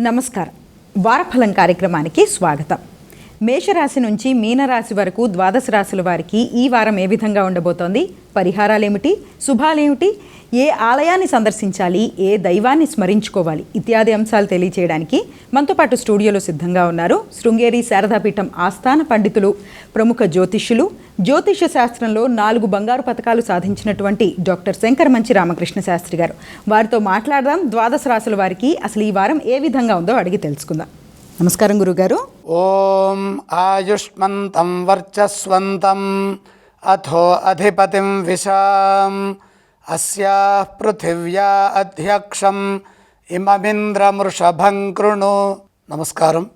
నమస్కారం. వారఫలం కార్యక్రమానికి స్వాగతం. మేషరాశి నుంచి మీనరాశి వరకు ద్వాదశ రాశుల వారికి ఈ వారం ఏ విధంగా ఉండబోతోంది? పరిహారాలేమిటి? శుభాలేమిటి? ఏ ఆలయాన్ని సందర్శించాలి? ఏ దైవాన్ని స్మరించుకోవాలి? ఇత్యాది అంశాలు తెలియచేయడానికి మనతో పాటు స్టూడియోలో సిద్ధంగా ఉన్నారు శృంగేరి శారదాపీఠం ఆస్థాన పండితులు ప్రముఖ జ్యోతిష్యులు. జ్యోతిష శాస్త్రంలో నాలుగు బంగారు పథకాలు సాధించినటువంటి డాక్టర్ శంకర్ మంచి రామకృష్ణ శాస్త్రి గారు. వారితో మాట్లాడదాం. ద్వాదశ రాశుల వారికి అసలు ఈ వారం ఏ విధంగా ఉందో అడిగి తెలుసుకుందాం. నమస్కారం గురుగారు. ఓం ఆయుష్మంతం వర్చస్వంతం అథో అధిపతిం విశాం అస్యా పృథివ్యా అధ్యక్షం ఇమమింద్రమృషభం కృణు. నమస్కారం.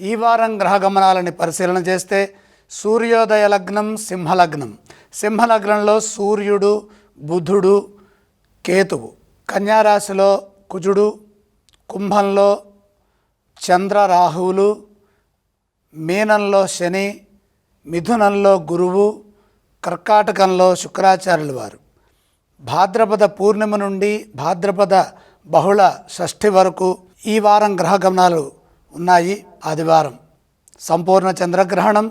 ఈ వారం గ్రహ గమనాలని పరిశీలన చేస్తే సూర్యోదయ లగ్నం సింహలగ్నం. సింహలగ్నంలో సూర్యుడు బుధుడు కేతువు. కన్యారాశిలో కుజుడు కుంభంలో చంద్ర రాహువులు మీనంలో శని మిథునంలో గురువు కర్కాటకంలో శుక్రాచార్యుల వారు. భాద్రపద పూర్ణిమ నుండి భాద్రపద బహుళ షష్ఠి వరకు ఈ వారం గ్రహ గమనాలు ఉన్నాయి. ఆదివారం సంపూర్ణ చంద్రగ్రహణం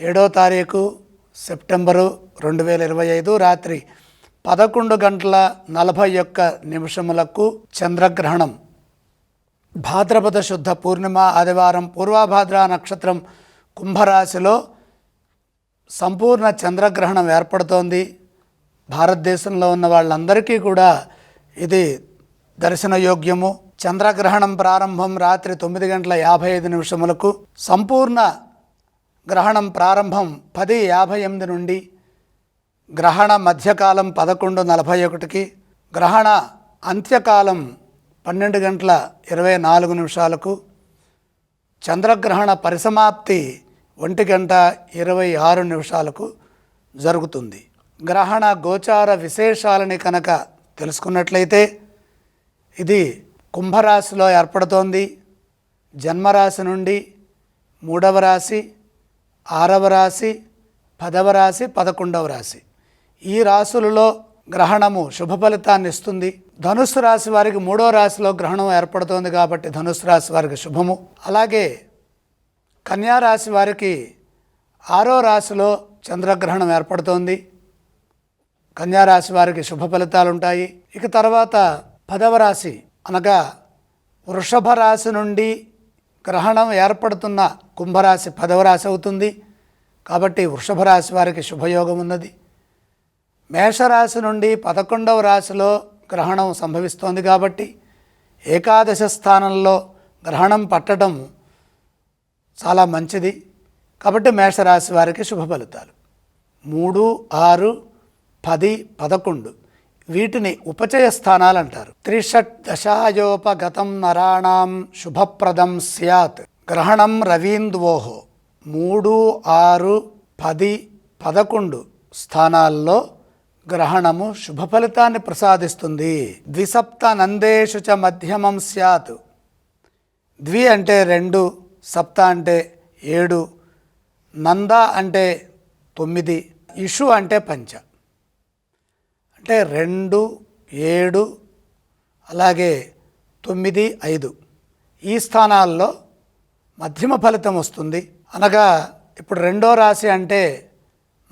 ఏడో తారీఖు సెప్టెంబరు రెండు వేల ఇరవై ఐదు రాత్రి పదకొండు గంటల నలభై ఒక్క నిమిషములకు చంద్రగ్రహణం భాద్రపద శుద్ధ పూర్ణిమ ఆదివారం పూర్వభాద్ర నక్షత్రం కుంభరాశిలో సంపూర్ణ చంద్రగ్రహణం ఏర్పడుతోంది. భారతదేశంలో ఉన్న వాళ్ళందరికీ కూడా ఇది దర్శనయోగ్యము. చంద్రగ్రహణం ప్రారంభం రాత్రి తొమ్మిది గంటల యాభై ఐదు నిమిషములకు. సంపూర్ణ గ్రహణం ప్రారంభం పది యాభై ఎనిమిది నుండి. గ్రహణ మధ్యకాలం పదకొండు నలభై ఒకటికి. గ్రహణ అంత్యకాలం పన్నెండు గంటల ఇరవై నాలుగు నిమిషాలకు చంద్రగ్రహణ పరిసమాప్తి ఒంటి గంట ఇరవై ఆరు నిమిషాలకు జరుగుతుంది. గ్రహణ గోచార విశేషాలని కనుక తెలుసుకున్నట్లయితే ఇది కుంభరాశిలో ఏర్పడుతోంది. జన్మరాశి నుండి మూడవ రాశి ఆరవ రాశి పదవ రాశి పదకొండవ రాశి. ఈ రాశులలో గ్రహణము శుభ ఫలితాన్ని ఇస్తుంది. ధనుస్సు రాశి వారికి మూడో రాశిలో గ్రహణం ఏర్పడుతోంది కాబట్టి ధనుస్సు రాశి వారికి శుభము. అలాగే కన్యా రాశి వారికి ఆరో రాశిలో చంద్రగ్రహణం ఏర్పడుతోంది. కన్యా రాశి వారికి శుభ ఫలితాలు ఉంటాయి ఇక తర్వాత పదవ రాశి అనగా వృషభ రాశి నుండి గ్రహణం ఏర్పడుతున్న కుంభరాశి పదవ రాశి అవుతుంది. కాబట్టి వృషభ రాశి వారికి శుభయోగం ఉన్నది. మేషరాశి నుండి పదకొండవ రాశిలో గ్రహణం సంభవిస్తోంది కాబట్టి ఏకాదశ స్థానంలో గ్రహణం పట్టడం చాలా మంచిది. కాబట్టి మేషరాశి వారికి శుభ ఫలితాలు. మూడు ఆరు పది పదకొండు వీటిని ఉపచయ స్థానాలు అంటారు. త్రిషట్ దశాయోపగతం నరాణం శుభప్రదం స్యాత్. గ్రహణం రవీంద్వోహో మూడు ఆరు పది పదకొండు స్థానాల్లో గ్రహణము శుభ ఫలితాన్ని ప్రసాదిస్తుంది. ద్విసప్త నందేషు చ మధ్యమం స్యాత్. ద్వి అంటే రెండు సప్త అంటే ఏడు నంద అంటే తొమ్మిది ఇషు అంటే పంచ. అంటే రెండు ఏడు అలాగే తొమ్మిది ఐదు. ఈ స్థానాల్లో మధ్యమ ఫలితం వస్తుంది. అనగా ఇప్పుడు రెండో రాశి అంటే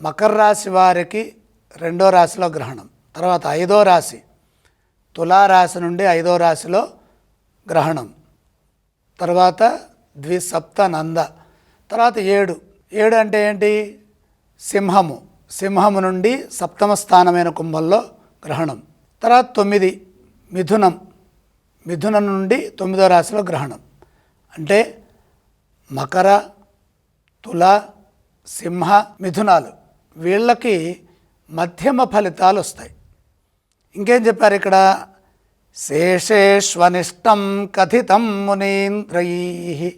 మకర రాశి వారికి రెండో రాశిలో గ్రహణం. తర్వాత ఐదో రాశి తులారాశి నుండి ఐదో రాశిలో గ్రహణం. తర్వాత ద్విసప్త నంద. తర్వాత ఏడు. ఏడు అంటే ఏంటి? సింహము. సింహము నుండి సప్తమ స్థానమైన కుంభంలో గ్రహణం. తర్వాత తొమ్మిది. మిథునం. మిథునం నుండి తొమ్మిదో రాశిలో గ్రహణం. అంటే మకర తుల సింహ మిథునాలు. వీళ్ళకి మధ్యమ ఫలితాలు వస్తాయి. ఇంకేం చెప్పారు ఇక్కడ? శేషేష్వనిష్టం కథితం మునీంద్రయీ.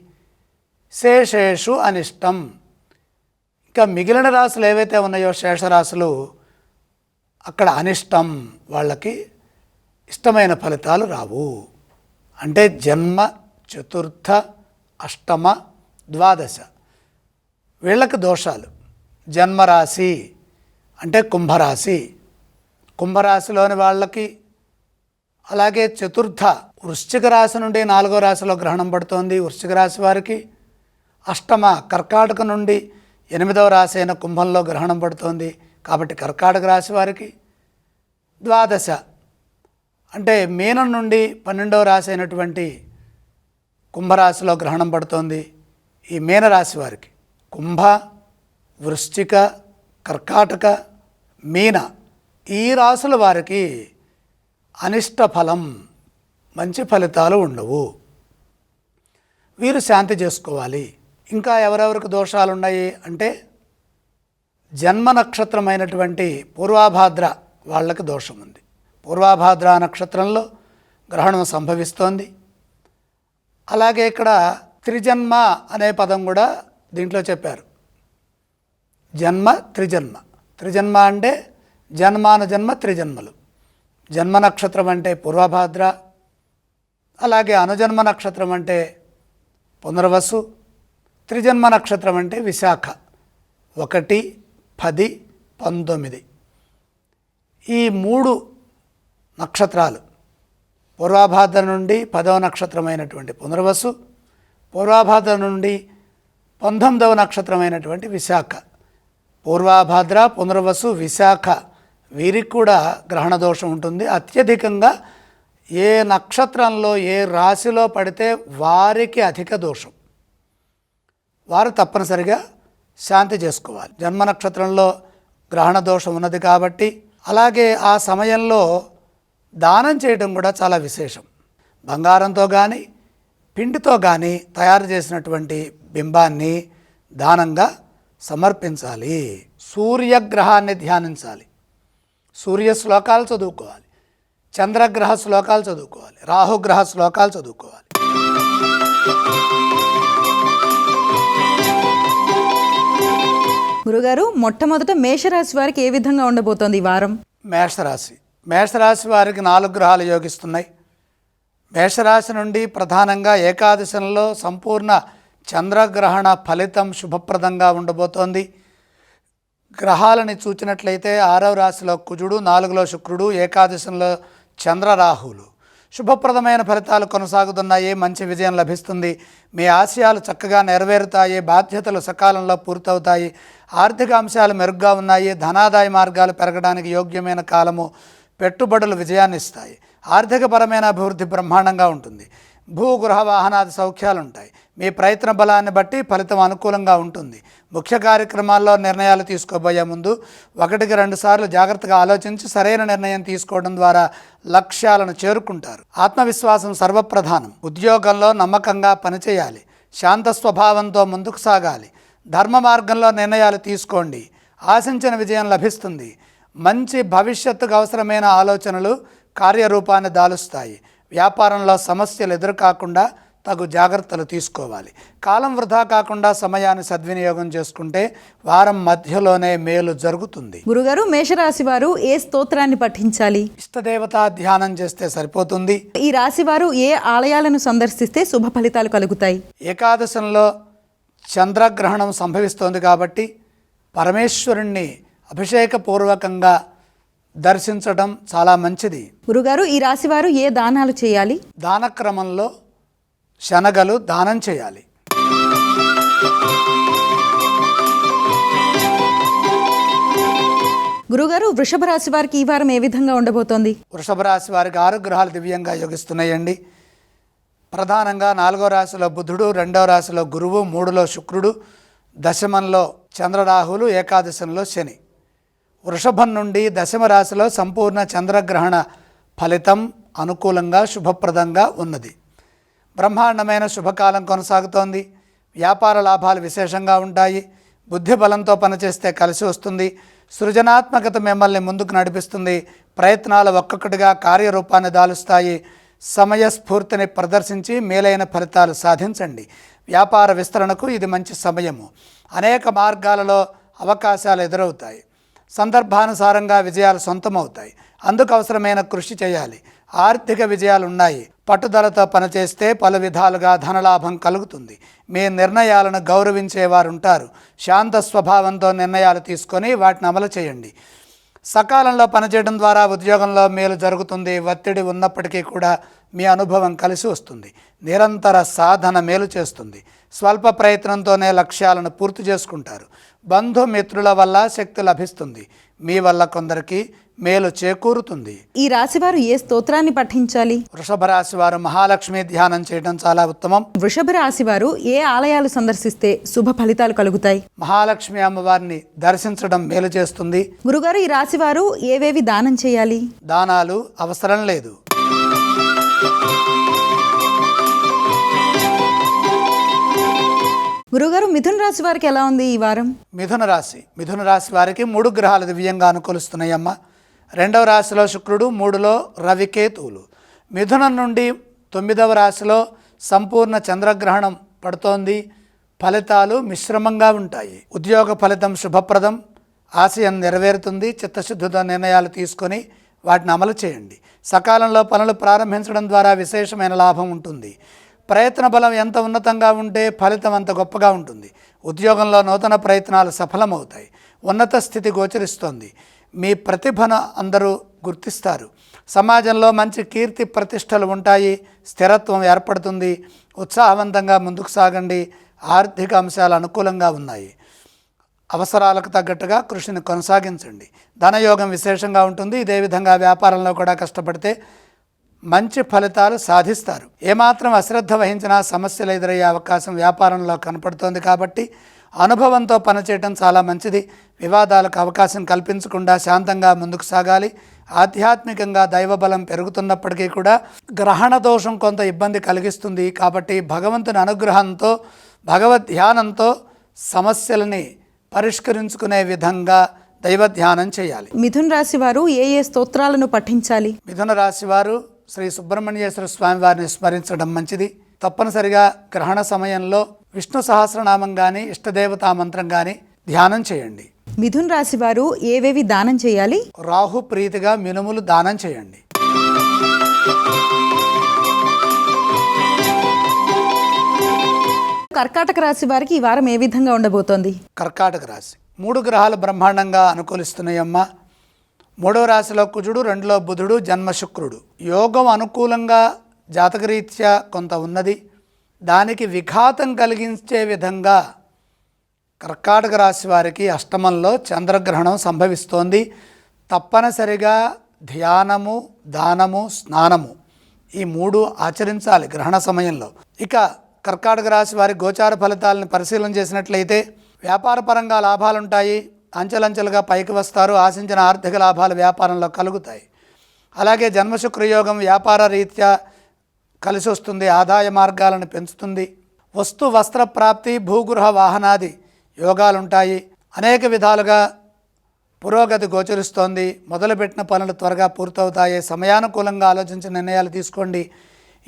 శేషేషు అనిష్టం. ఇంకా మిగిలిన రాశులు ఏవైతే ఉన్నాయో శేషరాశులు అక్కడ అనిష్టం వాళ్ళకి ఇష్టమైన ఫలితాలు రావు. అంటే జన్మ చతుర్థ అష్టమ ద్వాదశ. వీళ్ళకి దోషాలు. జన్మరాశి అంటే కుంభరాశి. కుంభరాశిలోని వాళ్ళకి అలాగే చతుర్థ వృశ్చిక రాశి నుండి నాలుగో రాశిలో గ్రహణం పడుతోంది. వృశ్చిక రాశి వారికి అష్టమ కర్కాటక నుండి ఎనిమిదవ రాశి అయిన కుంభంలో గ్రహణం పడుతోంది. కాబట్టి కర్కాటక రాశి వారికి ద్వాదశ అంటే మీనం నుండి పన్నెండవ రాశి అయినటువంటి కుంభరాశిలో గ్రహణం పడుతోంది. ఈ మీనరాశి వారికి కుంభ వృశ్చిక కర్కాటక మీన ఈ రాశుల వారికి అనిష్ట ఫలం మంచి ఫలితాలు ఉండవు. వీరు శాంతి చేసుకోవాలి. ఇంకా ఎవరెవరికి దోషాలు ఉన్నాయి అంటే జన్మ నక్షత్రమైనటువంటి పూర్వాభాద్ర వాళ్ళకి దోషం ఉంది పూర్వాభాద్ర నక్షత్రంలో గ్రహణం సంభవిస్తోంది. అలాగే ఇక్కడ త్రిజన్మ అనే పదం కూడా దీంట్లో చెప్పారు. జన్మ త్రిజన్మ. త్రిజన్మ అంటే జన్మాన జన్మ త్రిజన్మలు. జన్మ నక్షత్రం అంటే పూర్వభాద్ర అలాగే అనుజన్మ నక్షత్రం అంటే పునర్వసు త్రిజన్మ నక్షత్రం అంటే విశాఖ. ఒకటి పది పంతొమ్మిది. ఈ మూడు నక్షత్రాలు పూర్వాభాద్ర నుండి పదవ నక్షత్రమైనటువంటి పునర్వసు పూర్వాభాద్ర నుండి పంతొమ్మిదవ నక్షత్రమైనటువంటి విశాఖ. పూర్వాభాద్ర పునర్వసు విశాఖ వీరికి కూడా గ్రహణ దోషం ఉంటుంది. అత్యధికంగా ఏ నక్షత్రంలో ఏ రాశిలో పడితే వారికి అధిక దోషం. వారు తప్పనిసరిగా శాంతి చేసుకోవాలి. జన్మ నక్షత్రంలో గ్రహణ దోషం ఉన్నది కాబట్టి అలాగే ఆ సమయంలో దానం చేయడం కూడా చాలా విశేషం. బంగారంతో కానీ పిండితో కానీ తయారు చేసినటువంటి బింబాన్ని దానంగా సమర్పించాలి. సూర్యగ్రహాన్ని ధ్యానించాలి. సూర్య శ్లోకాలు చదువుకోవాలి. చంద్రగ్రహ శ్లోకాలు చదువుకోవాలి. రాహుగ్రహ శ్లోకాలు చదువుకోవాలి. గురుగారు మొట్టమొదట మేషరాశి వారికి ఏ విధంగా ఉండబోతోంది ఈ వారం? మేషరాశి. మేషరాశి వారికి నాలుగు గ్రహాలు యోగిస్తున్నాయి. మేషరాశి నుండి ప్రధానంగా ఏకాదశంలో సంపూర్ణ చంద్రగ్రహణ ఫలితం శుభప్రదంగా ఉండబోతోంది. గ్రహాలని చూచినట్లయితే ఆరవ రాశిలో కుజుడు నాలుగులో శుక్రుడు ఏకాదశంలో చంద్రరాహులు. శుభప్రదమైన ఫలితాలు కొనసాగుతున్నాయి మంచి విజయం లభిస్తుంది. మీ ఆశయాలు చక్కగా నెరవేరుతాయి బాధ్యతలు సకాలంలో పూర్తవుతాయి. ఆర్థిక అంశాలు మెరుగ్గా ఉన్నాయి ధనాదాయ మార్గాలు పెరగడానికి యోగ్యమైన కాలము పెట్టుబడులు విజయాన్ని ఇస్తాయి. ఆర్థికపరమైన అభివృద్ధి బ్రహ్మాండంగా ఉంటుంది. భూగృహ వాహనాది సౌఖ్యాలు ఉంటాయి మీ ప్రయత్న బలాన్ని బట్టి ఫలితం అనుకూలంగా ఉంటుంది. ముఖ్య కార్యక్రమాల్లో నిర్ణయాలు తీసుకోబోయే ముందు ఒకటికి రెండు సార్లు జాగ్రత్తగా ఆలోచించి సరైన నిర్ణయం తీసుకోవడం ద్వారా లక్ష్యాలను చేరుకుంటారు. ఆత్మవిశ్వాసం సర్వప్రధానం. ఉద్యోగంలో నమ్మకంగా పనిచేయాలి. శాంత స్వభావంతో ముందుకు సాగాలి. ధర్మ మార్గంలో నిర్ణయాలు తీసుకోండి. ఆశించిన విజయం లభిస్తుంది. మంచి భవిష్యత్తుకు అవసరమైన ఆలోచనలు కార్యరూపాన్ని దాలుస్తాయి. వ్యాపారంలో సమస్యలు ఎదురుకాకుండా తగు జాగ్రత్తలు తీసుకోవాలి. కాలం వృధా కాకుండా సమయాన్ని సద్వినియోగం చేసుకుంటే వారం మధ్యలోనే మేలు జరుగుతుంది. గురుగారు మేషరాశి వారు ఏ స్తోత్రాన్ని పఠించాలి? ఇష్టదేవతా ధ్యానం చేస్తే సరిపోతుంది. ఈ రాశి వారు ఏ ఆలయాలను సందర్శిస్తే శుభ ఫలితాలు కలుగుతాయి? ఏకాదశంలో చంద్రగ్రహణం సంభవిస్తోంది కాబట్టి పరమేశ్వరుణ్ణి అభిషేకపూర్వకంగా దర్శించడం చాలా మంచిది. గురుగారు ఈ రాశి వారు ఏ దానాలు చేయాలి? దానక్రమంలో శనగలు దానం చేయాలి. గురుగారు వృషభ రాశి వారికి ఈ వారం ఏ విధంగా ఉండబోతోంది? వృషభ రాశి వారికి ఆరు గ్రహాలు దివ్యంగా యోగిస్తున్నాయండి. ప్రధానంగా నాలుగో రాశిలో బుధుడు రెండవ రాశిలో గురువు మూడులో శుక్రుడు దశమంలో చంద్రరాహులు ఏకాదశంలో శని. వృషభం నుండి దశమ రాశిలో సంపూర్ణ చంద్రగ్రహణ ఫలితం అనుకూలంగా శుభప్రదంగా ఉన్నది. బ్రహ్మాండమైన శుభకాలం కొనసాగుతోంది. వ్యాపార లాభాలు విశేషంగా ఉంటాయి. బుద్ధి బలంతో పనిచేస్తే కలిసి వస్తుంది. సృజనాత్మకత మిమ్మల్ని ముందుకు నడిపిస్తుంది. ప్రయత్నాలు ఒక్కొక్కటిగా కార్యరూపాన్ని దాలుస్తాయి. సమయస్ఫూర్తిని ప్రదర్శించి మేలైన ఫలితాలు సాధించండి. వ్యాపార విస్తరణకు ఇది మంచి సమయము. అనేక మార్గాలలో అవకాశాలు ఎదురవుతాయి. సందర్భానుసారంగా విజయాలు సొంతమవుతాయి. అందుకు అవసరమైన కృషి చేయాలి. ఆర్థిక విజయాలు ఉన్నాయి. పట్టుదలతో పనిచేస్తే పలు విధాలుగా ధనలాభం కలుగుతుంది. మీ నిర్ణయాలను గౌరవించేవారు ఉంటారు శాంత స్వభావంతో నిర్ణయాలు తీసుకొని వాటిని అమలు చేయండి. సకాలంలో పనిచేయడం ద్వారా ఉద్యోగంలో మేలు జరుగుతుంది. ఒత్తిడి ఉన్నప్పటికీ కూడా మీ అనుభవం కలిసి వస్తుంది. నిరంతర సాధన మేలు చేస్తుంది. స్వల్ప ప్రయత్నంతోనే లక్ష్యాలను పూర్తి చేసుకుంటారు. బంధుమిత్రుల వల్ల శక్తి లభిస్తుంది. మీ వల్ల కొందరికి మేలు చేకూరుతుంది. ఈ రాశివారు ఏ స్తోత్రాన్ని పఠించాలి? వృషభ రాశి వారు మహాలక్ష్మి ధ్యానం చేయడం చాలా ఉత్తమం. వృషభ రాశివారు ఏ ఆలయాలు సందర్శిస్తే శుభ ఫలితాలు కలుగుతాయి? మహాలక్ష్మి అమ్మవారిని దర్శించడం మేలు చేస్తుంది. గురుగారు ఈ రాశివారు ఏవేవి దానం చేయాలి? దానాలు అవసరం లేదు. గురుగారు మిథున్ రాశి వారికి ఎలా ఉంది ఈ వారం? మిథున రాశి. మిథున రాశి వారికి మూడు గ్రహాలు దివ్యంగా అనుకూలిస్తున్నాయమ్మ. రెండవ రాశిలో శుక్రుడు మూడులో రవికేతువులు. మిథునం నుండి తొమ్మిదవ రాశిలో సంపూర్ణ చంద్రగ్రహణం పడుతోంది. ఫలితాలు మిశ్రమంగా ఉంటాయి. ఉద్యోగ ఫలితం శుభప్రదం. ఆశయం నెరవేరుతుంది. చిత్తశుద్ధితో నిర్ణయాలు తీసుకొని వాటిని అమలు చేయండి. సకాలంలో పనులు ప్రారంభించడం ద్వారా విశేషమైన లాభం ఉంటుంది. ప్రయత్న బలం ఎంత ఉన్నతంగా ఉంటే ఫలితం అంత గొప్పగా ఉంటుంది. ఉద్యోగంలో నూతన ప్రయత్నాలు సఫలమవుతాయి. ఉన్నత స్థితి గోచరిస్తోంది. మీ ప్రతిభను అందరూ గుర్తిస్తారు. సమాజంలో మంచి కీర్తి ప్రతిష్టలు ఉంటాయి. స్థిరత్వం ఏర్పడుతుంది. ఉత్సాహవంతంగా ముందుకు సాగండి. ఆర్థిక అంశాలు అనుకూలంగా ఉన్నాయి. అవసరాలకు తగ్గట్టుగా కృషిని కొనసాగించండి. ధనయోగం విశేషంగా ఉంటుంది. ఇదే విధంగా వ్యాపారంలో కూడా కష్టపడితే మంచి ఫలితాలు సాధిస్తారు. ఏమాత్రం అశ్రద్ధ వహించినా సమస్యలు ఎదురయ్యే అవకాశం వ్యాపారంలో కనపడుతోంది కాబట్టి అనుభవంతో పనిచేయటం చాలా మంచిది. వివాదాలకు అవకాశం కల్పించకుండా శాంతంగా ముందుకు సాగాలి. ఆధ్యాత్మికంగా దైవబలం పెరుగుతున్నప్పటికీ కూడా గ్రహణ దోషం కొంత ఇబ్బంది కలిగిస్తుంది. కాబట్టి భగవంతుని అనుగ్రహంతో భగవద్ ధ్యానంతో సమస్యలని పరిష్కరించుకునే విధంగా దైవ ధ్యానం చేయాలి. మిథున్ రాశి వారు ఏ ఏ స్తోత్రాలను పఠించాలి? మిథున రాశి వారు శ్రీ సుబ్రహ్మణ్యేశ్వర స్వామి వారిని స్మరించడం మంచిది. తప్పనిసరిగా గ్రహణ సమయంలో విష్ణు సహస్రనామం కానీ ఇష్టదేవతా మంత్రం కానీ ధ్యానం చేయండి. మిథున్ రాశి వారు ఏవేవి దానం చేయాలి? రాహు ప్రీతిగా మినుములు దానం చేయండి. కర్కాటక రాశి వారికి ఈ వారం ఏ విధంగా ఉండబోతోంది? కర్కాటక రాశి. మూడు గ్రహాలు బ్రహ్మాండంగా అనుకూలిస్తున్నాయమ్మ. మూడవ రాశిలో కుజుడు రెండులో బుధుడు జన్మ శుక్రుడు. యోగం అనుకూలంగా జాతకరీత్యా కొంత ఉన్నది. దానికి విఘాతం కలిగించే విధంగా కర్కాటక రాశి వారికి అష్టమంలో చంద్రగ్రహణం సంభవిస్తోంది. తప్పనిసరిగా ధ్యానము దానము స్నానము ఈ మూడు ఆచరించాలి గ్రహణ సమయంలో. ఇక కర్కాటక రాశి వారి గోచార ఫలితాలను పరిశీలన చేసినట్లయితే వ్యాపారపరంగా లాభాలుంటాయి. అంచెలంచెలుగా పైకి వస్తారు. ఆశించిన ఆర్థిక లాభాలు వ్యాపారంలో కలుగుతాయి. అలాగే జన్మశుక్రయోగం వ్యాపార రీత్యా కలిసి వస్తుంది ఆదాయ మార్గాలను పెంచుతుంది. వస్తు వస్త్ర ప్రాప్తి భూగృహ వాహనాది యోగాలుంటాయి. అనేక విధాలుగా పురోగతి గోచరిస్తోంది. మొదలుపెట్టిన పనులు త్వరగా పూర్తవుతాయి. సమయానుకూలంగా ఆలోచించి నిర్ణయాలు తీసుకోండి.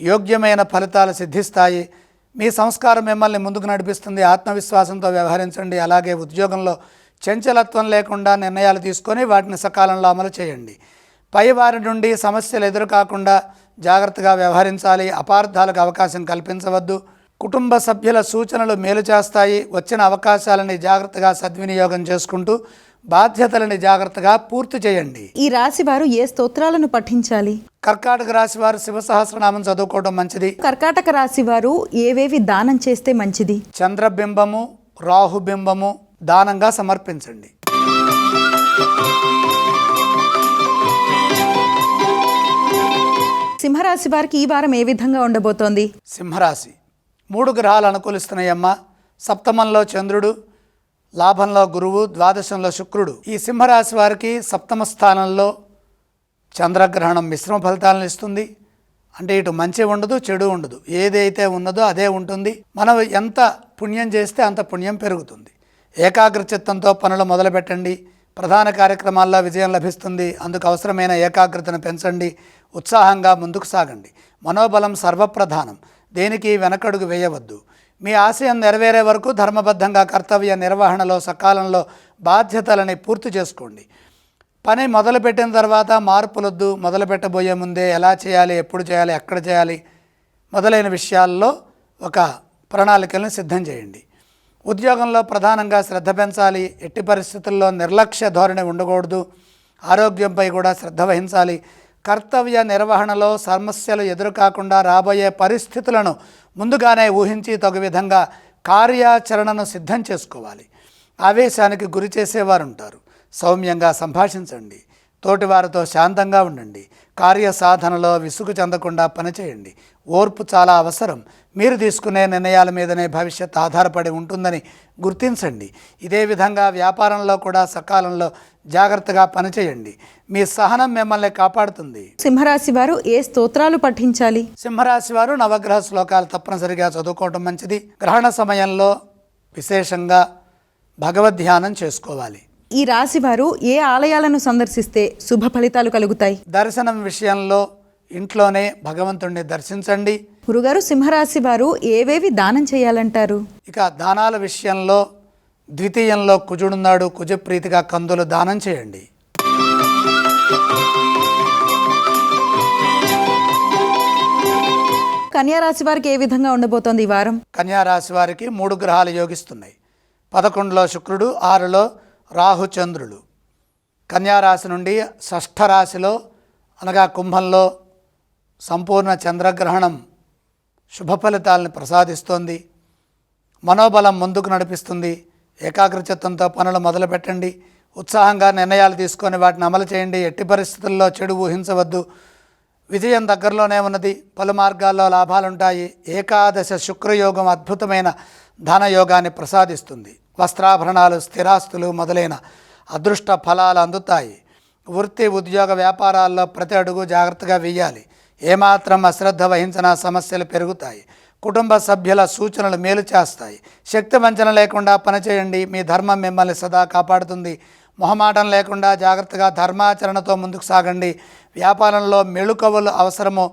యోగ్యమైన ఫలితాలు సిద్ధిస్తాయి. మీ సంస్కారం మిమ్మల్ని ముందుకు నడిపిస్తుంది. ఆత్మవిశ్వాసంతో వ్యవహరించండి. అలాగే ఉద్యోగంలో చంచలత్వం లేకుండా నిర్ణయాలు తీసుకొని వాటిని సకాలంలో అమలు చేయండి. పై వారి నుండి సమస్యలు ఎదురుకాకుండా జాగ్రత్తగా వ్యవహరించాలి అపార్థాలకు అవకాశం కల్పించవద్దు. కుటుంబ సభ్యుల సూచనలు మేలు చేస్తాయి. వచ్చిన అవకాశాలని జాగ్రత్తగా సద్వినియోగం చేసుకుంటూ బాధ్యతలని జాగ్రత్తగా పూర్తి చేయండి. ఈ రాశి వారు ఏ స్తోత్రాలను పఠించాలి? కర్కాటక రాశి వారు శివ సహస్రనామం చదువుకోవడం మంచిది. కర్కాటక రాశి వారు ఏవేవి దానం చేస్తే మంచిది? చంద్రబింబము రాహుబింబము దానంగా సమర్పించండి. సింహరాశి వారికి ఈ వారం ఏ విధంగా ఉండబోతోంది? సింహరాశి. మూడు గ్రహాలు అనుకూలిస్తున్నాయమ్మ. సప్తమంలో చంద్రుడు లాభంలో గురువు ద్వాదశంలో శుక్రుడు. ఈ సింహరాశి వారికి సప్తమ స్థానంలో చంద్రగ్రహణం మిశ్రమ ఫలితాలను ఇస్తుంది. అంటే ఇటు మంచి ఉండదు చెడు ఉండదు. ఏదైతే ఉన్నదో అదే ఉంటుంది. మనం ఎంత పుణ్యం చేస్తే అంత పుణ్యం పెరుగుతుంది. ఏకాగ్ర చిత్తంతో పనులు మొదలుపెట్టండి. ప్రధాన కార్యక్రమాల్లో విజయం లభిస్తుంది. అందుకు అవసరమైన ఏకాగ్రతను పెంచండి. ఉత్సాహంగా ముందుకు సాగండి. మనోబలం సర్వప్రధానం. దేనికి వెనకడుగు వేయవద్దు. మీ ఆశయం నెరవేరే వరకు ధర్మబద్ధంగా కర్తవ్య నిర్వహణలో సకాలంలో బాధ్యతలని పూర్తి చేసుకోండి. పని మొదలుపెట్టిన తర్వాత మార్పులొద్దు. మొదలుపెట్టబోయే ముందే ఎలా చేయాలి ఎప్పుడు చేయాలి ఎక్కడ చేయాలి మొదలైన విషయాల్లో ఒక ప్రణాళికలను సిద్ధం చేయండి. ఉద్యోగంలో ప్రధానంగా శ్రద్ధ పెంచాలి. ఎట్టి పరిస్థితుల్లో నిర్లక్ష్య ధోరణి ఉండకూడదు. ఆరోగ్యంపై కూడా శ్రద్ధ వహించాలి. కర్తవ్య నిర్వహణలో సమస్యలు ఎదురుకాకుండా రాబోయే పరిస్థితులను ముందుగానే ఊహించి తగు విధంగా కార్యాచరణను సిద్ధం చేసుకోవాలి. ఆవేశానికి గురి చేసేవారు ఉంటారు సౌమ్యంగా సంభాషించండి. తోటివారితో శాంతంగా ఉండండి. కార్య సాధనలో విసుగు చెందకుండా పనిచేయండి. ఓర్పు చాలా అవసరం. మీరు తీసుకునే నిర్ణయాల మీదనే భవిష్యత్ ఆధారపడి ఉంటుందని గుర్తించండి. ఇదే విధంగా వ్యాపారంలో కూడా సకాలంలో జాగ్రత్తగా పనిచేయండి. మీ సహనం మిమ్మల్ని కాపాడుతుంది. సింహరాశి వారు ఏ స్తోత్రాలు పఠించాలి? సింహరాశి వారు నవగ్రహ శ్లోకాలు తప్పనిసరిగా చదువుకోవటం మంచిది. గ్రహణ సమయంలో విశేషంగా భగవద్ ధ్యానం చేసుకోవాలి. ఈ రాశి వారు ఏ ఆలయాలను సందర్శిస్తే శుభ ఫలితాలు కలుగుతాయి? దర్శనం విషయంలో ఇంట్లోనే భగవంతుణ్ణి దర్శించండి. గురుగారు సింహరాశి వారు ఏవేవి దానం చేయాలంటారు? ఇక దానాల విషయంలో ద్వితీయంలో కుజుడున్నాడు కుజప్రీతిగా కందులు దానం చేయండి. కన్యా రాశి వారికి ఏ విధంగా ఉండబోతోంది ఈ వారం? కన్యా రాశి వారికి మూడు గ్రహాలు యోగిస్తున్నాయి. పదకొండులో శుక్రుడు ఆరులో రాహు చంద్రులు. కన్యా రాశి నుండి షష్ఠ రాశిలో అనగా కుంభంలో సంపూర్ణ చంద్రగ్రహణం శుభ ఫలితాలను ప్రసాదిస్తోంది. మనోబలం ముందుకు నడిపిస్తుంది. ఏకాగ్రచిత్తంతో పనులు మొదలుపెట్టండి. ఉత్సాహంగా నిర్ణయాలు తీసుకొని వాటిని అమలు చేయండి. ఎట్టి పరిస్థితుల్లో చెడు ఊహించవద్దు. విజయం దగ్గరలోనే ఉన్నది. పలు మార్గాల్లో లాభాలుంటాయి. ఏకాదశ శుక్రయోగం అద్భుతమైన ధనయోగాన్ని ప్రసాదిస్తుంది. వస్త్రాభరణాలు స్థిరాస్తులు మొదలైన అదృష్ట ఫలాలు అందుతాయి. వృత్తి ఉద్యోగ వ్యాపారాల్లో ప్రతి అడుగు జాగ్రత్తగా వేయాలి ఏమాత్రం అశ్రద్ధ వహించిన సమస్యలు పెరుగుతాయి. కుటుంబ సభ్యుల సూచనలు మేలు చేస్తాయి. శక్తి వంచన లేకుండా పనిచేయండి. మీ ధర్మం మిమ్మల్ని సదా కాపాడుతుంది. మొహమాటం లేకుండా జాగ్రత్తగా ధర్మాచరణతో ముందుకు సాగండి. వ్యాపారంలో మెళుకవులు అవసరము.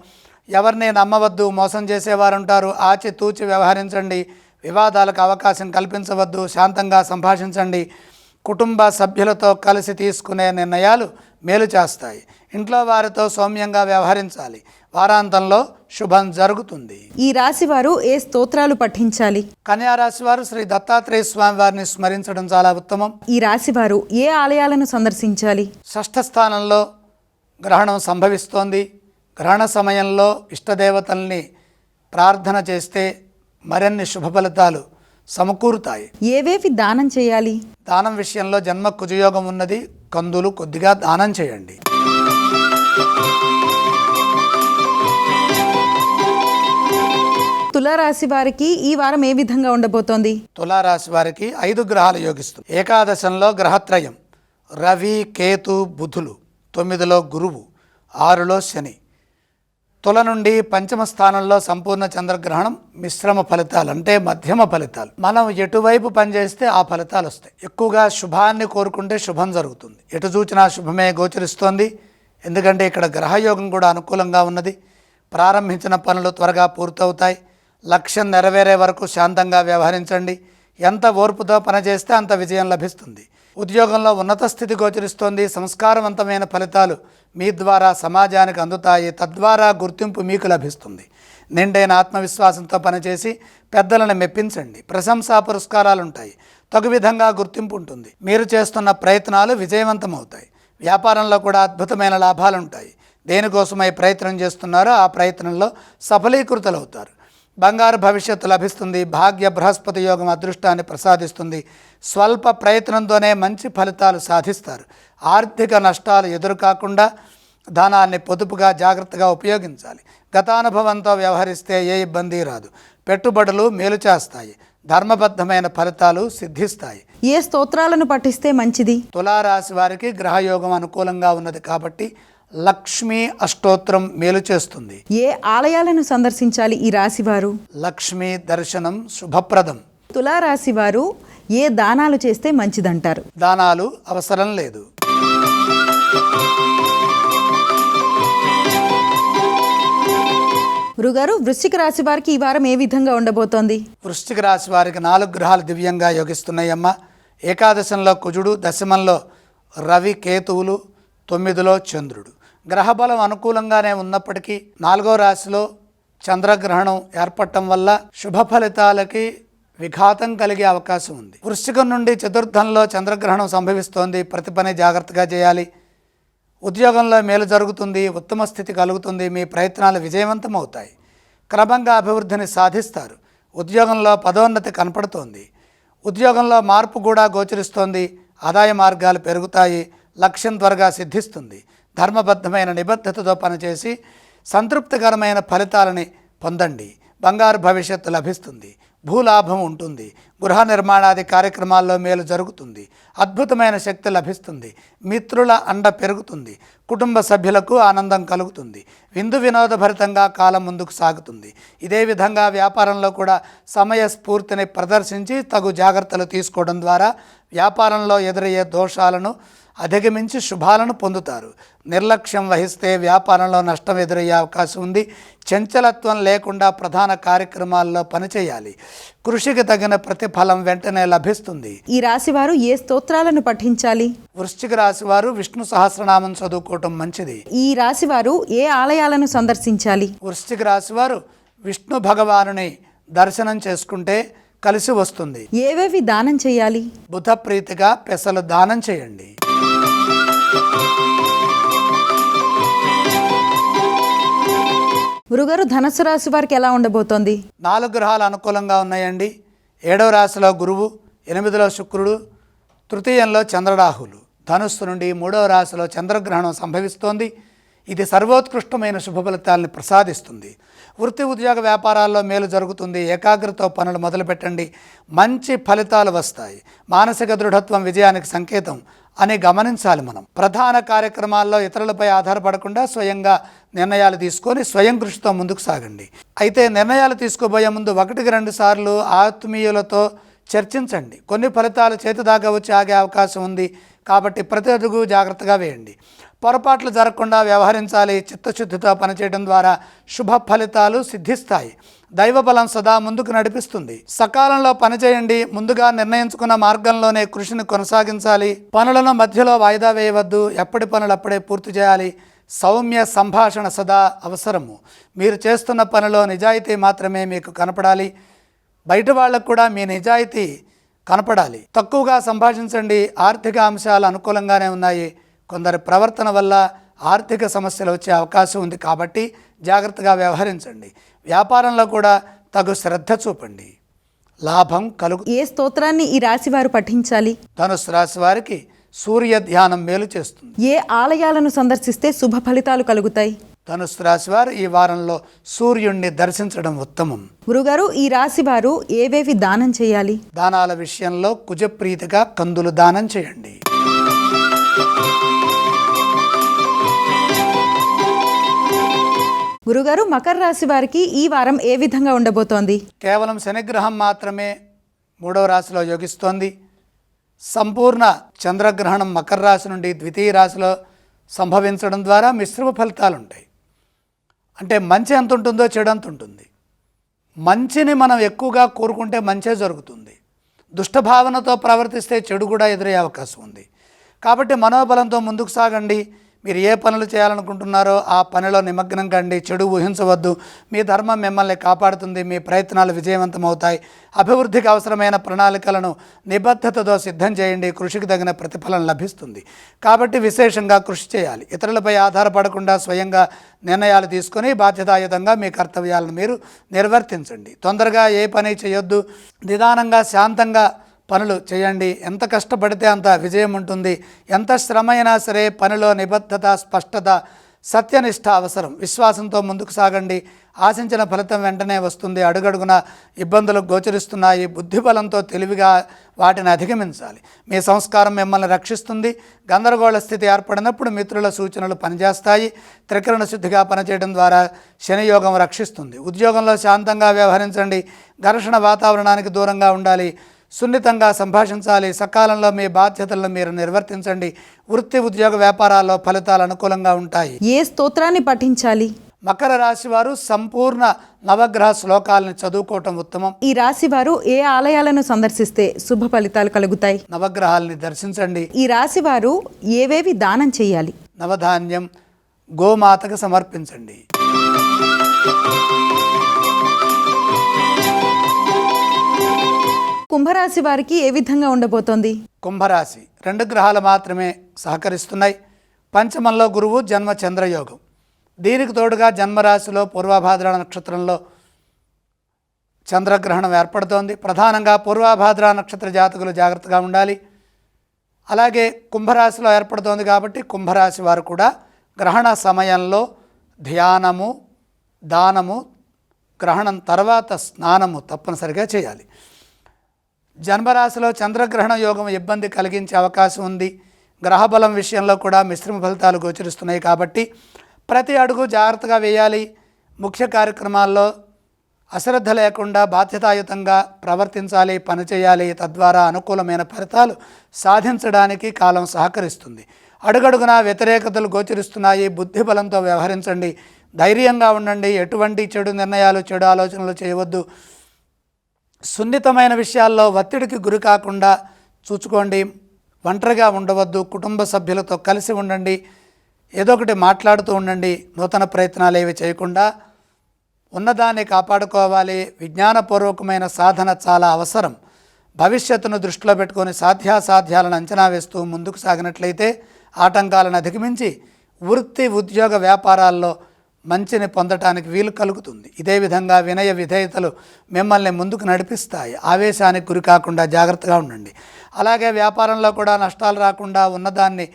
ఎవరిని నమ్మవద్దు మోసం చేసేవారుంటారు. ఆచితూచి వ్యవహరించండి. వివాదాలకు అవకాశం కల్పించవద్దు. శాంతంగా సంభాషించండి. కుటుంబ సభ్యులతో కలిసి తీసుకునే నిర్ణయాలు మేలు చేస్తాయి. ఇంట్లో వారితో సౌమ్యంగా వ్యవహరించాలి. వారాంతంలో శుభం జరుగుతుంది. ఈ రాశి వారు ఏ స్తోత్రాలు పఠించాలి? కన్యారాశి వారు శ్రీ దత్తాత్రేయ స్వామి వారిని స్మరించడం చాలా ఉత్తమం. ఈ రాశి వారు ఏ ఆలయాలను సందర్శించాలి? షష్ఠ స్థానంలో గ్రహణం సంభవిస్తోంది. గ్రహణ సమయంలో ఇష్టదేవతల్ని ప్రార్థన చేస్తే మరిన్ని శుభ ఫలితాలు సమకూరుతాయి. ఏవేవి దానం చేయాలి? దానం విషయంలో జన్మ కుజయోగం ఉన్నది. కందులు కొద్దిగా దానం చేయండి. తులారాశి వారికి ఈ వారం ఏ విధంగా ఉండబోతోంది? తులారాశి వారికి ఐదు గ్రహాలు యోగిస్తుంది. ఏకాదశంలో గ్రహత్రయం రవి కేతు బుధులు తొమ్మిదిలో గురువు ఆరులో శని. తుల నుండి పంచమ స్థానంలో సంపూర్ణ చంద్రగ్రహణం మిశ్రమ ఫలితాలు అంటే మధ్యమ ఫలితాలు. మనం ఎటువైపు పనిచేస్తే ఆ ఫలితాలు వస్తాయి. ఎక్కువగా శుభాన్ని కోరుకుంటే శుభం జరుగుతుంది. ఎటు చూచినా శుభమే గోచరిస్తోంది. ఎందుకంటే ఇక్కడ గ్రహయోగం కూడా అనుకూలంగా ఉన్నది. ప్రారంభించిన పనులు త్వరగా పూర్తవుతాయి. లక్ష్యం నెరవేరే వరకు శాంతంగా వ్యవహరించండి. ఎంత ఓర్పుతో పనిచేస్తే అంత విజయం లభిస్తుంది. ఉద్యోగంలో ఉన్నత స్థితి గోచరిస్తోంది. సంస్కారవంతమైన ఫలితాలు మీ ద్వారా సమాజానికి అందుతాయి. తద్వారా గుర్తింపు మీకు లభిస్తుంది. నిండైన ఆత్మవిశ్వాసంతో పనిచేసి పెద్దలను మెప్పించండి. ప్రశంసా పురస్కారాలు ఉంటాయి తగు విధంగా గుర్తింపు ఉంటుంది. మీరు చేస్తున్న ప్రయత్నాలు విజయవంతమవుతాయి. వ్యాపారంలో కూడా అద్భుతమైన లాభాలుంటాయి. దేనికోసమై ప్రయత్నం చేస్తున్నారో ఆ ప్రయత్నంలో సఫలీకృతులవుతారు. బంగారు భవిష్యత్తు లభిస్తుంది భాగ్య బృహస్పతి యోగం అదృష్టాన్ని ప్రసాదిస్తుంది. స్వల్ప ప్రయత్నంతోనే మంచి ఫలితాలు సాధిస్తారు. ఆర్థిక నష్టాలు ఎదురు కాకుండా ధనాన్ని పొదుపుగా జాగ్రత్తగా ఉపయోగించాలి. గతానుభవంతో వ్యవహరిస్తే ఏ ఇబ్బంది రాదు. పెట్టుబడులు మేలు చేస్తాయి. ధర్మబద్ధమైన ఫలితాలు సిద్ధిస్తాయి. ఏ స్తోత్రాలను పఠిస్తే మంచిది? తులారాశి వారికి గ్రహయోగం అనుకూలంగా ఉన్నది కాబట్టి లక్ష్మీ అష్టోత్తరం మేలు చేస్తుంది. ఏ ఆలయాలను సందర్శించాలి ఈ రాశి వారు లక్ష్మీ దర్శనం శుభప్రదం. తులారాశి వారు ఏ దానాలు చేస్తే మంచిదంటారు? దానాలు అవసరం లేదు. గురుగారు వృశ్చిక రాశి వారికి ఈ వారం ఏ విధంగా ఉండబోతోంది? వృశ్చిక రాశి వారికి నాలుగు గ్రహాలు దివ్యంగా యోగిస్తున్నాయమ్మ. ఏకాదశంలో కుజుడు దశమంలో రవి కేతువులు తొమ్మిదిలో చంద్రుడు. గ్రహబలం అనుకూలంగానే ఉన్నప్పటికీ నాలుగో రాశిలో చంద్రగ్రహణం ఏర్పడటం వల్ల శుభ ఫలితాలకి విఘాతం కలిగే అవకాశం ఉంది. వృశ్చికం నుండి చతుర్థంలో చంద్రగ్రహణం సంభవిస్తోంది. ప్రతి పని జాగ్రత్తగా చేయాలి. ఉద్యోగంలో మేలు జరుగుతుంది. ఉత్తమ స్థితి కలుగుతుంది. మీ ప్రయత్నాలు విజయవంతం అవుతాయి క్రమంగా అభివృద్ధిని సాధిస్తారు. ఉద్యోగంలో పదోన్నతి కనపడుతోంది. ఉద్యోగంలో మార్పు కూడా గోచరిస్తోంది. ఆదాయ మార్గాలు పెరుగుతాయి. లక్ష్యం త్వరగా సిద్ధిస్తుంది. ధర్మబద్ధమైన నిబద్ధతతో పనిచేసి సంతృప్తికరమైన ఫలితాలని పొందండి. బంగారు భవిష్యత్తు లభిస్తుంది. భూలాభం ఉంటుంది. గృహ నిర్మాణాది కార్యక్రమాల్లో మేలు జరుగుతుంది. అద్భుతమైన శక్తి లభిస్తుంది. మిత్రుల అండ పెరుగుతుంది. కుటుంబ సభ్యులకు ఆనందం కలుగుతుంది. విందు వినోదభరితంగా కాలం ముందుకు సాగుతుంది. ఇదే విధంగా వ్యాపారంలో కూడా సమయ స్ఫూర్తిని ప్రదర్శించి తగు జాగ్రత్తలు తీసుకోవడం ద్వారా వ్యాపారంలో ఎదురయ్యే దోషాలను అధిగమించి శుభాలను పొందుతారు. నిర్లక్ష్యం వహిస్తే వ్యాపారంలో నష్టం ఎదురయ్యే అవకాశం ఉంది. చంచలత్వం లేకుండా ప్రధాన కార్యక్రమాల్లో పనిచేయాలి. కృషికి తగిన ప్రతిఫలం వెంటనే లభిస్తుంది. ఈ రాశి వారు ఏ స్తోత్రాలను పఠించాలి? వృశ్చిక రాశి వారు విష్ణు సహస్రనామం చదువుకోవటం మంచిది. ఈ రాశి వారు ఏ ఆలయాలను సందర్శించాలి? వృశ్చిక రాశి వారు విష్ణు భగవానుని దర్శనం చేసుకుంటే కలిసి వస్తుంది. ఏవేవి దానం చేయాలి? బుధ ప్రీతిగా పెసలు దానం చేయండి. గురుగారు ధనస్సు రాశి వారికి ఎలా ఉండబోతోంది? నాలుగు గ్రహాలు అనుకూలంగా ఉన్నాయండి. ఏడవ రాశిలో గురువు ఎనిమిదిలో శుక్రుడు తృతీయంలో చంద్రరాహులు. ధనుస్సు నుండి మూడవ రాశిలో చంద్రగ్రహణం సంభవిస్తోంది. ఇది సర్వోత్కృష్టమైన శుభ ఫలితాలను ప్రసాదిస్తుంది. వృత్తి ఉద్యోగ వ్యాపారాల్లో మేలు జరుగుతుంది. ఏకాగ్రత పనులు మొదలుపెట్టండి. మంచి ఫలితాలు వస్తాయి. మానసిక దృఢత్వం విజయానికి సంకేతం అని గమనించాలి మనం. ప్రధాన కార్యక్రమాల్లో ఇతరులపై ఆధారపడకుండా స్వయంగా నిర్ణయాలు తీసుకొని స్వయం కృషితో ముందుకు సాగండి. అయితే నిర్ణయాలు తీసుకోబోయే ముందు ఒకటికి రెండు సార్లు ఆత్మీయులతో చర్చించండి. కొన్ని ఫలితాలు చేతిదాకా వచ్చి ఆగే అవకాశం ఉంది కాబట్టి ప్రతి అడుగు జాగ్రత్తగా వేయండి. పొరపాట్లు జరగకుండా వ్యవహరించాలి చిత్తశుద్ధితో పనిచేయడం ద్వారా శుభ ఫలితాలు సిద్ధిస్తాయి. దైవబలం సదా ముందుకు నడిపిస్తుంది. సకాలంలో పనిచేయండి ముందుగా నిర్ణయించుకున్న మార్గంలోనే కృషిని కొనసాగించాలి. పనులను మధ్యలో వాయిదా వేయవద్దు ఎప్పటి పనులు అప్పుడే పూర్తి చేయాలి. సౌమ్య సంభాషణ సదా అవసరము. మీరు చేస్తున్న పనిలో నిజాయితీ మాత్రమే మీకు కనపడాలి. బయట వాళ్ళకు కూడా మీ నిజాయితీ కనపడాలి. తక్కువగా సంభాషించండి ఆర్థిక అంశాలు అనుకూలంగానే ఉన్నాయి. కొందరి ప్రవర్తన వల్ల ఆర్థిక సమస్యలు వచ్చే అవకాశం ఉంది కాబట్టి జాగ్రత్తగా వ్యవహరించండి. వ్యాపారంలో కూడా తగు శ్రద్ధ చూపండి. లాభం కలుగు ఏ స్తోత్రాన్ని ఈ రాశి వారు పఠించాలి? ధనుసు రాశి వారికి సూర్య ధ్యానం మేలు చేస్తుంది. ఏ ఆలయాలను సందర్శిస్తే శుభ ఫలితాలు కలుగుతాయి? ధనుసు రాశి వారు ఈ వారంలో సూర్యుణ్ణి దర్శించడం ఉత్తమం. గురుగారు ఈ రాశి వారు ఏవేవి దానం చేయాలి? దానాల విషయంలో కుజప్రీతిగా కందులు దానం చేయండి. గురుగారు మకర రాశి వారికి ఈ వారం ఏ విధంగా ఉండబోతోంది? కేవలం శనిగ్రహం మాత్రమే మూడవ రాశిలో యోగిస్తోంది. సంపూర్ణ చంద్రగ్రహణం మకర రాశి నుండి ద్వితీయ రాశిలో సంభవించడం ద్వారా మిశ్రమ ఫలితాలు ఉంటాయి అంటే మంచి ఎంత ఉంటుందో చెడు అంత ఉంటుంది. మంచిని మనం ఎక్కువగా కోరుకుంటే మంచే జరుగుతుంది. దుష్టభావనతో ప్రవర్తిస్తే చెడు కూడా ఎదురయ్యే అవకాశం ఉంది. కాబట్టి మనోబలంతో ముందుకు సాగండి. మీరు ఏ పనులు చేయాలనుకుంటున్నారో ఆ పనిలో నిమగ్నం కండి చెడు ఊహించవద్దు. మీ ధర్మం మిమ్మల్ని కాపాడుతుంది మీ ప్రయత్నాలు విజయవంతం అవుతాయి అభివృద్ధికి అవసరమైన ప్రణాళికలను నిబద్ధతతో సిద్ధం చేయండి కృషికి తగిన ప్రతిఫలం లభిస్తుంది. కాబట్టి విశేషంగా కృషి చేయాలి. ఇతరులపై ఆధారపడకుండా స్వయంగా నిర్ణయాలు తీసుకొని బాధ్యతాయుతంగా మీ కర్తవ్యాలను మీరు నిర్వర్తించండి. తొందరగా ఏ పని చేయొద్దు. నిదానంగా శాంతంగా పనులు చేయండి. ఎంత కష్టపడితే అంత విజయం ఉంటుంది. ఎంత శ్రమ అయినా సరే పనిలో నిబద్ధత స్పష్టత సత్యనిష్ట అవసరం. విశ్వాసంతో ముందుకు సాగండి. ఆశించిన ఫలితం వెంటనే వస్తుంది. అడుగడుగున ఇబ్బందులు గోచరిస్తున్నాయి. బుద్ధిబలంతో తెలివిగా వాటిని అధిగమించాలి. మీ సంస్కారం మిమ్మల్ని రక్షిస్తుంది. గందరగోళ స్థితి ఏర్పడినప్పుడు మిత్రుల సూచనలు పనిచేస్తాయి. త్రికరణ శుద్ధిగా పనిచేయడం ద్వారా శనియోగం రక్షిస్తుంది. ఉద్యోగంలో శాంతంగా వ్యవహరించండి. ఘర్షణ వాతావరణానికి దూరంగా ఉండాలి. సున్నితంగా సంభాషించాలి. సకాలంలో మీ బాధ్యతలను మీరు నిర్వర్తించండి. వృత్తి ఉద్యోగ వ్యాపారాల్లో ఫలితాలు అనుకూలంగా ఉంటాయి. ఏ స్తోత్రాన్ని పఠించాలి? మకర రాశి వారు సంపూర్ణ నవగ్రహ శ్లోకాలను చదువుకోవటం ఉత్తమం. ఈ రాశి వారు ఏ ఆలయాలను సందర్శిస్తే శుభ ఫలితాలు కలుగుతాయి? నవగ్రహాల్ని దర్శించండి. ఈ రాశి వారు ఏవేవి దానం చేయాలి? నవధాన్యం గోమాతకు సమర్పించండి. కుంభరాశి వారికి ఏ విధంగా ఉండబోతోంది? కుంభరాశి రెండు గ్రహాలు మాత్రమే సహకరిస్తున్నాయి. పంచమంలో గురువు జన్మ చంద్రయోగం. దీనికి తోడుగా జన్మరాశిలో పూర్వభాద్ర నక్షత్రంలో చంద్రగ్రహణం ఏర్పడుతోంది. ప్రధానంగా పూర్వభాద్ర నక్షత్ర జాతకులు జాగ్రత్తగా ఉండాలి. అలాగే కుంభరాశిలో ఏర్పడుతోంది కాబట్టి కుంభరాశి వారు కూడా గ్రహణ సమయంలో ధ్యానము దానము గ్రహణం తర్వాత స్నానము తప్పనిసరిగా చేయాలి. జన్మరాశిలో చంద్రగ్రహణ యోగం ఇబ్బంది కలిగించే అవకాశం ఉంది. గ్రహబలం విషయంలో కూడా మిశ్రమ ఫలితాలు గోచరిస్తున్నాయి కాబట్టి ప్రతి అడుగు జాగ్రత్తగా వేయాలి. ముఖ్య కార్యక్రమాల్లో అశ్రద్ధ లేకుండా బాధ్యతాయుతంగా ప్రవర్తించాలి పనిచేయాలి తద్వారా అనుకూలమైన ఫలితాలు సాధించడానికి కాలం సహకరిస్తుంది. అడుగడుగునా వ్యతిరేకతలు గోచరిస్తున్నాయి. బుద్ధి బలంతో వ్యవహరించండి. ధైర్యంగా ఉండండి. ఎటువంటి చెడు నిర్ణయాలు చెడు ఆలోచనలు చేయవద్దు. సున్నితమైన విషయాల్లో ఒత్తిడికి గురి కాకుండా చూసుకోండి ఒంటరిగా ఉండవద్దు. కుటుంబ సభ్యులతో కలిసి ఉండండి. ఏదో ఒకటి మాట్లాడుతూ ఉండండి. నూతన ప్రయత్నాలు ఏవి చేయకుండా ఉన్నదాన్ని కాపాడుకోవాలి. విజ్ఞానపూర్వకమైన సాధన చాలా అవసరం. భవిష్యత్తును దృష్టిలో పెట్టుకొని సాధ్యాసాధ్యాలను అంచనా వేస్తూ ముందుకు సాగినట్లయితే ఆటంకాలను అధిగమించి వృత్తి ఉద్యోగ వ్యాపారాల్లో మంచిని పొందటానికి వీలు కలుగుతుంది. ఇదే విధంగా వినయ విధేయతలు మిమ్మల్ని ముందుకు నడిపిస్తాయి. ఆవేశానికి గురి కాకుండా జాగ్రత్తగా ఉండండి. అలాగే వ్యాపారంలో కూడా నష్టాలు రాకుండా ఉన్నదాన్ని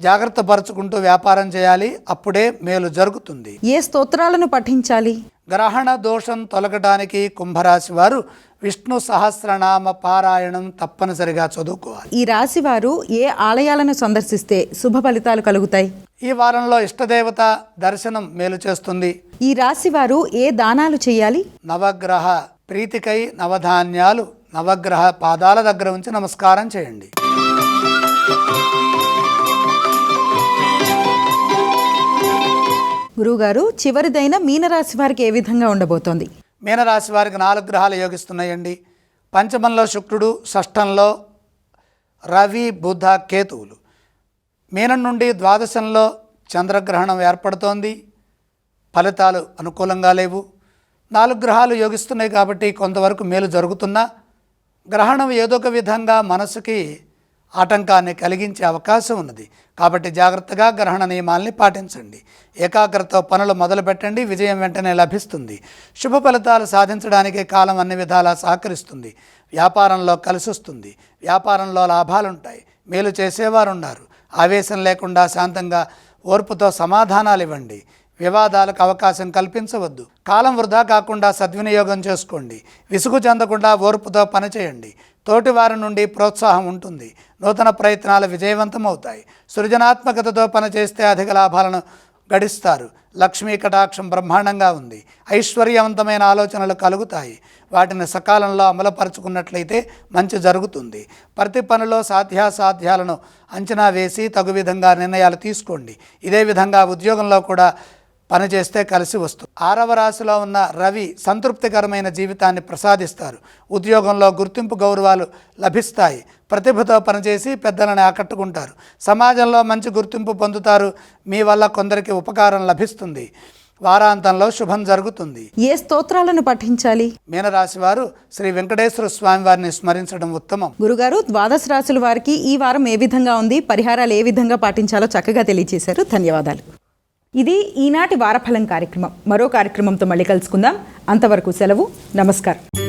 జాగ్రత్త పరుచుకుంటూ వ్యాపారం చేయాలి. అప్పుడే మేలు జరుగుతుంది. ఏ స్తోత్రాలను పఠించాలి? గ్రహణ దోషం తొలగడానికి కుంభరాశి వారు విష్ణు సహస్రనామ పారాయణం తప్పనిసరిగా చదువుకోవాలి. ఈ రాశి వారు ఏ ఆలయాలను సందర్శిస్తే శుభ ఫలితాలు కలుగుతాయి? ఈ వారంలో ఇష్టదేవత దర్శనం మేలు చేస్తుంది. ఈ రాశి వారు ఏ దానాలు చేయాలి? నవగ్రహ ప్రీతికై నవధాన్యాలు నవగ్రహ పాదాల దగ్గర ఉంచి నమస్కారం చేయండి. గురువుగారు చివరిదైన మీనరాశి వారికి ఏ విధంగా ఉండబోతోంది? మీనరాశి వారికి నాలుగు గ్రహాలు యోగిస్తున్నాయండి. పంచమంలో శుక్రుడు షష్టంలో రవి బుధ కేతువులు. మీనం నుండి ద్వాదశంలో చంద్రగ్రహణం ఏర్పడుతోంది. ఫలితాలు అనుకూలంగా లేవు. నాలుగు గ్రహాలు యోగిస్తున్నాయి కాబట్టి కొంతవరకు మేలు జరుగుతున్నా. గ్రహణం ఏదో ఒక విధంగా మనసుకి ఆటంకాన్ని కలిగించే అవకాశం ఉన్నది. కాబట్టి జాగ్రత్తగా గ్రహణ నియమాల్ని పాటించండి. ఏకాగ్రత పనులు మొదలు పెట్టండి విజయం వెంటనే లభిస్తుంది. శుభ ఫలితాలు సాధించడానికి కాలం అన్ని విధాలా సహకరిస్తుంది. వ్యాపారంలో కలిసి వస్తుంది వ్యాపారంలో లాభాలుంటాయి. మేలు చేసేవారు ఉన్నారు ఆవేశం లేకుండా శాంతంగా ఓర్పుతో సమాధానాలు ఇవ్వండి. వివాదాలకు అవకాశం కల్పించవద్దు. కాలం వృధా కాకుండా సద్వినియోగం చేసుకోండి. విసుగు చెందకుండా ఓర్పుతో పనిచేయండి. తోటివారి నుండి ప్రోత్సాహం ఉంటుంది. నూతన ప్రయత్నాలు విజయవంతమవుతాయి. సృజనాత్మకతతో పనిచేస్తే అధిక లాభాలను గడిస్తారు. లక్ష్మీ కటాక్షం బ్రహ్మాండంగా ఉంది. ఐశ్వర్యవంతమైన ఆలోచనలు కలుగుతాయి. వాటిని సకాలంలో అమలుపరుచుకున్నట్లయితే మంచి జరుగుతుంది. ప్రతి పనిలో సాధ్యాసాధ్యాలను అంచనా వేసి తగు విధంగా నిర్ణయాలు తీసుకోండి. ఇదే విధంగా ఉద్యోగంలో కూడా పనిచేస్తే కలిసి వస్తుంది. ఆరవ రాశిలో ఉన్న రవి సంతృప్తికరమైన జీవితాన్ని ప్రసాదిస్తారు. ఉద్యోగంలో గుర్తింపు గౌరవాలు లభిస్తాయి. ప్రతిభతో పనిచేసి పెద్దలను ఆకట్టుకుంటారు. సమాజంలో మంచి గుర్తింపు పొందుతారు. మీ వల్ల కొందరికి ఉపకారం లభిస్తుంది. వారాంతంలో శుభం జరుగుతుంది. ఏ స్తోత్రాలను పఠించాలి? మీనరాశి వారు శ్రీ వెంకటేశ్వర స్వామి వారిని స్మరించడం ఉత్తమం. గురుగారు ద్వాదశ రాశుల వారికి ఈ వారం ఏ విధంగా ఉంది? పరిహారాలు ఏ విధంగా పాటించాలో చక్కగా తెలియజేశారు ధన్యవాదాలు. ఇది ఈనాటి వారఫలం కార్యక్రమం. మరో కార్యక్రమంతో మళ్ళీ కలుసుకుందాం. అంతవరకు సెలవు. నమస్కారం.